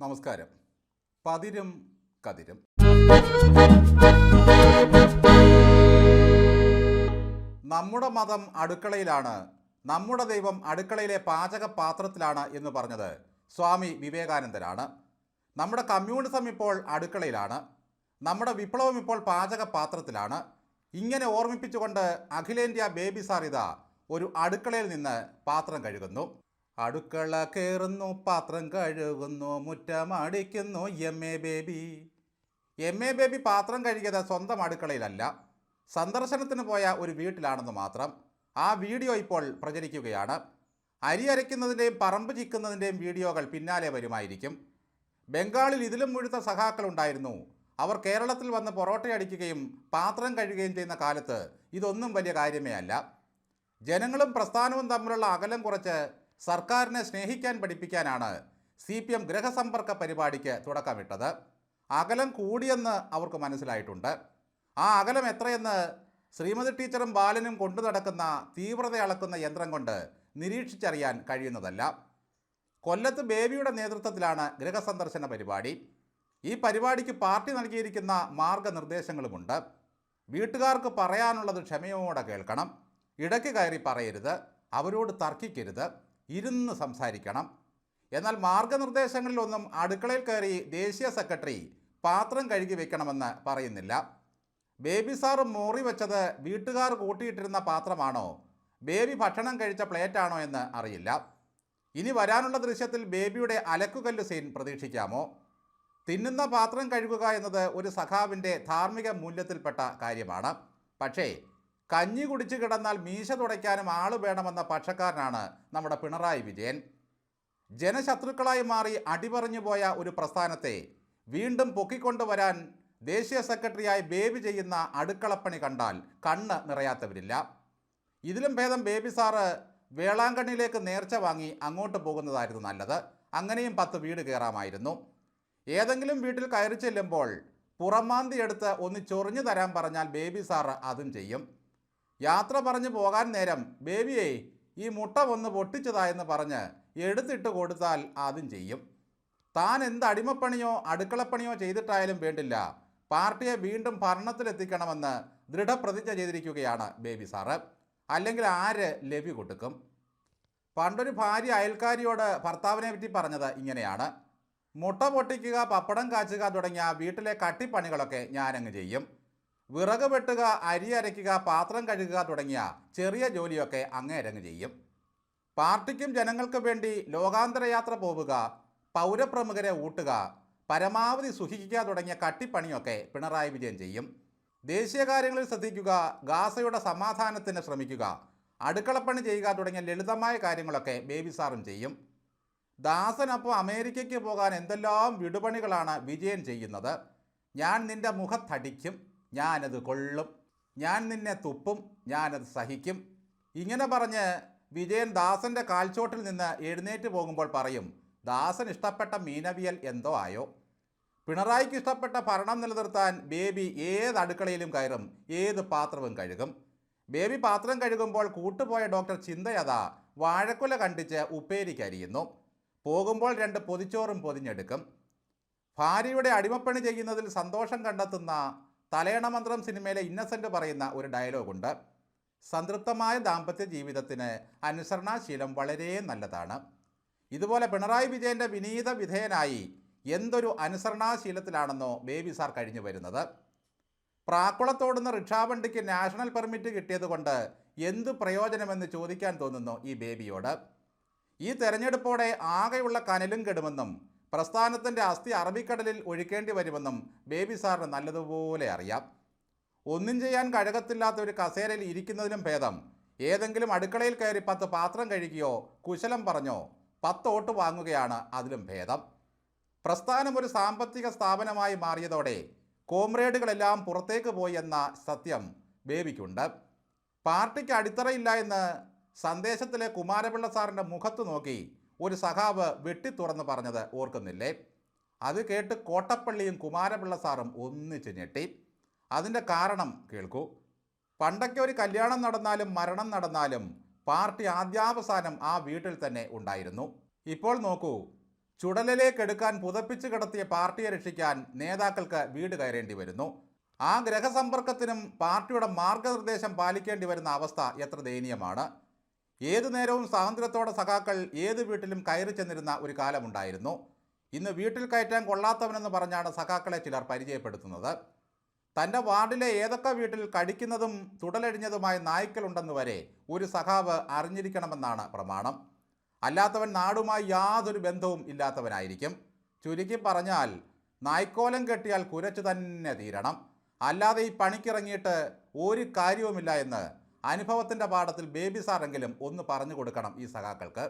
നമസ്കാരം. പതിരും കതിരും. നമ്മുടെ മതം അടുക്കളയിലാണ്. നമ്മുടെ ദൈവം അടുക്കളയിലെ പാചക പാത്രത്തിലാണ് എന്ന് പറഞ്ഞത് സ്വാമി വിവേകാനന്ദനാണ്. നമ്മുടെ കമ്മ്യൂണിസം ഇപ്പോൾ അടുക്കളയിലാണ്. നമ്മുടെ വിപ്ലവം ഇപ്പോൾ പാചക പാത്രത്തിലാണ് ഇങ്ങനെ ഓർമ്മിപ്പിച്ചുകൊണ്ട് അഖിലേന്ത്യാ ബേബി സാറിത ഒരു അടുക്കളയിൽ നിന്ന് പാത്രം കഴുകുന്നു. അടുക്കള കയറുന്നു പാത്രം കഴുകുന്നു മുറ്റമടിക്കുന്നു M A Baby M A Baby പാത്രം കഴുകിയത് സ്വന്തം അടുക്കളയിലല്ല. സന്ദർശനത്തിന് പോയ ഒരു വീട്ടിലാണെന്ന് മാത്രം. ആ വീഡിയോ ഇപ്പോൾ പ്രചരിക്കുകയാണ്. അരി അരയ്ക്കുന്നതിന്റെയും പറമ്പ് ചിക്കുന്നതിന്റെയും വീഡിയോകൾ പിന്നാലെ വരുമായിരിക്കും. ബംഗാളിൽ ഇതിലും മുഴുത്ത സഹാക്കളുണ്ടായിരുന്നു അവർ കേരളത്തിൽ വന്ന് പൊറോട്ട അടിക്കുകയും പാത്രം കഴുകുകയും ചെയ്യുന്ന കാലത്ത് ഇതൊന്നും വലിയ കാര്യമേ അല്ല ജനങ്ങളും പ്രസ്ഥാനവും തമ്മിലുള്ള അകലം കുറച്ച് സർക്കാരിനെ സ്നേഹിക്കാൻ പഠിപ്പിക്കാനാണ് സി പി എം ഗൃഹസമ്പർക്ക പരിപാടിക്ക് തുടക്കമിട്ടത്. അകലം കൂടിയെന്ന് അവർക്ക് മനസ്സിലായിട്ടുണ്ട്. ആ അകലം എത്രയെന്ന് ശ്രീമതി ടീച്ചറും ബാലനും കൊണ്ടു നടക്കുന്ന തീവ്രത അളക്കുന്ന യന്ത്രം കൊണ്ട് നിരീക്ഷിച്ചറിയാൻ കഴിയുന്നതല്ല. കൊല്ലത്ത് ബേബിയുടെ നേതൃത്വത്തിലാണ് ഗൃഹസന്ദർശന പരിപാടി. ഈ പരിപാടിക്ക് പാർട്ടി നൽകിയിരിക്കുന്ന മാർഗനിർദ്ദേശങ്ങളുമുണ്ട്. വീട്ടുകാർക്ക് പറയാനുള്ളത് ക്ഷമയോടെ കേൾക്കണം. ഇടയ്ക്ക് കയറി പറയരുത്. അവരോട് തർക്കിക്കരുത്. ഇരുന്ന് സംസാരിക്കണം. എന്നാൽ മാർഗനിർദ്ദേശങ്ങളിലൊന്നും അടുക്കളയിൽ കയറി ദേശീയ സെക്രട്ടറി പാത്രം കഴുകി വെക്കണമെന്ന് പറയുന്നില്ല. ബേബി സാർ മോറി വെച്ചത് വീട്ടുകാർ കൂട്ടിയിട്ടിരുന്ന പാത്രമാണോ? ബേബി ഭക്ഷണം കഴിച്ച പ്ലേറ്റാണോ എന്ന് അറിയില്ല. ഇനി വരാനുള്ള ദൃശ്യത്തിൽ ബേബിയുടെ അലക്കുകല്ല് സീൻ പ്രതീക്ഷിക്കാമോ? തിന്നുന്ന പാത്രം കഴുകുക എന്നത് ഒരു സഖാവിന്റെ ധാർമ്മിക മൂല്യത്തിൽപ്പെട്ട കാര്യമാണ്. പക്ഷേ കഞ്ഞി കുടിച്ചു കിടന്നാൽ മീശ തുടയ്ക്കാനും ആൾ വേണമെന്ന പക്ഷക്കാരനാണ് നമ്മുടെ പിണറായി വിജയൻ. ജനശത്രുക്കളായി മാറി അടിപറഞ്ഞു പോയ ഒരു പ്രസ്ഥാനത്തെ വീണ്ടും പൊക്കിക്കൊണ്ടുവരാൻ ദേശീയ സെക്രട്ടറിയായി ബേബി ചെയ്യുന്ന അടുക്കളപ്പണി കണ്ടാൽ കണ്ണ് നിറയാത്തവരില്ല. ഇതിലും ഭേദം ബേബി സാറ് വേളാങ്കണ്ണിയിലേക്ക് നേർച്ച വാങ്ങി അങ്ങോട്ട് പോകുന്നതായിരുന്നു നല്ലത്. അങ്ങനെയും പത്ത് വീട് കയറാമായിരുന്നു. ഏതെങ്കിലും വീട്ടിൽ കയറി ചെല്ലുമ്പോൾ പുറമാന്തി എടുത്ത് ഒന്ന് ചൊറിഞ്ഞു തരാൻ പറഞ്ഞാൽ ബേബി സാറ് അതും ചെയ്യും. യാത്ര പറഞ്ഞു പോകാൻ നേരം ബേബിയെ ഈ മുട്ട ഒന്ന് പൊട്ടിച്ചതായെന്ന് പറഞ്ഞ് എടുത്തിട്ട് കൊടുത്താൽ അതും ചെയ്യും. താൻ എന്ത് അടിമപ്പണിയോ അടുക്കളപ്പണിയോ ചെയ്തിട്ടായാലും വേണ്ടില്ല. പാർട്ടിയെ വീണ്ടും ഭരണത്തിലെത്തിക്കണമെന്ന് ദൃഢപ്രതിജ്ഞ ചെയ്തിരിക്കുകയാണ് ബേബി സാറ്. അല്ലെങ്കിൽ ആര് ലവി കൊടുക്കും പണ്ടൊരു ഭാര്യ അയൽക്കാരിയോട് ഭർത്താവിനെ പറ്റി പറഞ്ഞത് ഇങ്ങനെയാണ്. മുട്ട പൊട്ടിക്കുക പപ്പടം കാച്ചുക തുടങ്ങിയ വീട്ടിലെ കട്ടിപ്പണികളൊക്കെ ഞാനങ്ങ് ചെയ്യും. വിറക് വെട്ടുക അരി അരയ്ക്കുക പാത്രം കഴുകുക തുടങ്ങിയ ചെറിയ ജോലിയൊക്കെ അങ്ങേരങ്ങ് ചെയ്യും. പാർട്ടിക്കും ജനങ്ങൾക്കും വേണ്ടി ലോകാന്തര യാത്ര പോവുക പൗരപ്രമുഖരെ ഊട്ടുക പരമാവധി സുഖിക്കുക തുടങ്ങിയ കട്ടിപ്പണിയൊക്കെ പിണറായി വിജയൻ ചെയ്യും. ദേശീയ കാര്യങ്ങളിൽ ശ്രദ്ധിക്കുക ഗാസയുടെ സമാധാനത്തിന് ശ്രമിക്കുക അടുക്കളപ്പണി ചെയ്യുക തുടങ്ങിയ ലളിതമായ കാര്യങ്ങളൊക്കെ ബേബി സാറും ചെയ്യും. ദാസനൊപ്പം അമേരിക്കയ്ക്ക് പോകാൻ എന്തെല്ലാം വിടുപണികളാണ് വിജയൻ ചെയ്യുന്നത്? ഞാൻ നിന്റെ മുഖത്തടിക്കും. ഞാനത് കൊള്ളും. ഞാൻ നിന്നെ തുപ്പും ഞാനത് സഹിക്കും. ഇങ്ങനെ പറഞ്ഞ് വിജയൻ ദാസന്റെ കാൽച്ചോട്ടിൽ നിന്ന് എഴുന്നേറ്റ് പോകുമ്പോൾ പറയും ദാസൻ ഇഷ്ടപ്പെട്ട മീനവിയൽ എന്തോ ആയോ? പിണറായിക്ക് ഇഷ്ടപ്പെട്ട ഭരണം നിലനിർത്താൻ ബേബി ഏത് അടുക്കളയിലും കയറും ഏത് പാത്രവും കഴുകും. ബേബി പാത്രം കഴുകുമ്പോൾ കൂട്ടുപോയ ഡോക്ടർ ചിന്തയത വാഴക്കുല കണ്ടിച്ച് ഉപ്പേരിക്കരിയുന്നു പോകുമ്പോൾ രണ്ട് പൊതിച്ചോറും പൊതിഞ്ഞെടുക്കും. ഭാര്യയുടെ അടിമപ്പണി ചെയ്യുന്നതിൽ സന്തോഷം കണ്ടെത്തുന്ന തലയണമന്ത്രം സിനിമയിലെ ഇന്നസെന്റ് പറയുന്ന ഒരു ഡയലോഗുണ്ട്. സംതൃപ്തമായ ദാമ്പത്യ ജീവിതത്തിന് അനുസരണാശീലം വളരെ നല്ലതാണ്. ഇതുപോലെ പിണറായി വിജയന്റെ വിനീത വിധേയനായി എന്തൊരു അനുസരണാശീലത്തിലാണെന്നോ ബേബി സാർ കഴിഞ്ഞു വരുന്നത്. പ്രാക്കുളത്തോടുന്ന റിക്ഷാവണ്ടിക്ക് നാഷണൽ പെർമിറ്റ് കിട്ടിയതുകൊണ്ട് എന്തു പ്രയോജനമെന്ന് ചോദിക്കാൻ തോന്നുന്നു ഈ ബേബിയോട്. ഈ തെരഞ്ഞെടുപ്പോടെ ആകെയുള്ള കനലും കെടുമെന്നും പ്രസ്ഥാനത്തിന്റെ അസ്ഥി അറബിക്കടലിൽ ഒഴിക്കേണ്ടി വരുമെന്നും ബേബി സാറിന് നല്ലതുപോലെ അറിയാം. ഒന്നും ചെയ്യാൻ കഴകത്തില്ലാത്ത ഒരു കസേരയിൽ ഇരിക്കുന്നതിലും ഭേദം. ഏതെങ്കിലും അടുക്കളയിൽ കയറി പത്ത് പാത്രം കഴുകിയോ കുശലം പറഞ്ഞോ പത്ത് ഓട്ട് വാങ്ങുകയാണ് അതിലും ഭേദം. പ്രസ്ഥാനം ഒരു സാമ്പത്തിക സ്ഥാപനമായി മാറിയതോടെ കോമ്രേഡുകളെല്ലാം പുറത്തേക്ക് പോയി എന്ന സത്യം ബേബിക്കുണ്ട്. പാർട്ടിക്ക് അടിത്തറയില്ല എന്ന് സന്ദേശത്തിലെ കുമാരപിള്ള സാറിന്റെ മുഖത്ത് നോക്കി ഒരു സഖാവ് വെട്ടിത്തുറന്ന് പറഞ്ഞത് ഓർക്കുന്നില്ലേ? അത് കേട്ട് കോട്ടപ്പള്ളിയും കുമാരപിള്ള സാറും ഒന്നിച്ച് ഞെട്ടി. അതിന്റെ കാരണം കേൾക്കൂ. പണ്ടൊക്കെ ഒരു കല്യാണം നടന്നാലും മരണം നടന്നാലും പാർട്ടി ആദ്യാവസാനം ആ വീട്ടിൽ തന്നെ ഉണ്ടായിരുന്നു. ഇപ്പോൾ നോക്കൂ ചുടലിലേക്കെടുക്കാൻ പുതപ്പിച്ച് കിടത്തിയ പാർട്ടിയെ രക്ഷിക്കാൻ നേതാക്കൾക്ക് വീട് കയറേണ്ടി വരുന്നു. ആ ഗ്രഹസമ്പർക്കത്തിനും പാർട്ടിയുടെ മാർഗനിർദ്ദേശം പാലിക്കേണ്ടി വരുന്ന അവസ്ഥ എത്ര ദയനീയമാണ്. ഏതു നേരവും സ്വാതന്ത്ര്യത്തോടെ സഖാക്കൾ ഏത് വീട്ടിലും കയറി ചെന്നിരുന്ന ഒരു കാലമുണ്ടായിരുന്നു. ഇന്ന് വീട്ടിൽ കയറ്റാൻ കൊള്ളാത്തവനെന്ന് പറഞ്ഞാണ് സഖാക്കളെ ചിലർ പരിചയപ്പെടുത്തുന്നത്. തന്റെ വാർഡിലെ ഏതൊക്കെ വീട്ടിൽ കടിക്കുന്നതും തുടലഴിഞ്ഞതുമായ നായ്ക്കളുണ്ടെന്ന് വരെ ഒരു സഖാവ് അറിഞ്ഞിരിക്കണമെന്നാണ് പ്രമാണം. അല്ലാത്തവൻ നാടുമായി യാതൊരു ബന്ധവും ഇല്ലാത്തവനായിരിക്കും. ചുരുക്കി പറഞ്ഞാൽ നായ്ക്കോലം കെട്ടിയാൽ കുരച്ചു തന്നെ തീരണം. അല്ലാതെ ഈ പണിക്കിറങ്ങിയിട്ട് ഒരു കാര്യവുമില്ല എന്ന് അനുഭവത്തിന്റെ പാഠത്തിൽ ബേബി സാറെങ്കിലും ഒന്ന് പറഞ്ഞു കൊടുക്കണം ഈ സഖാക്കൾക്ക്.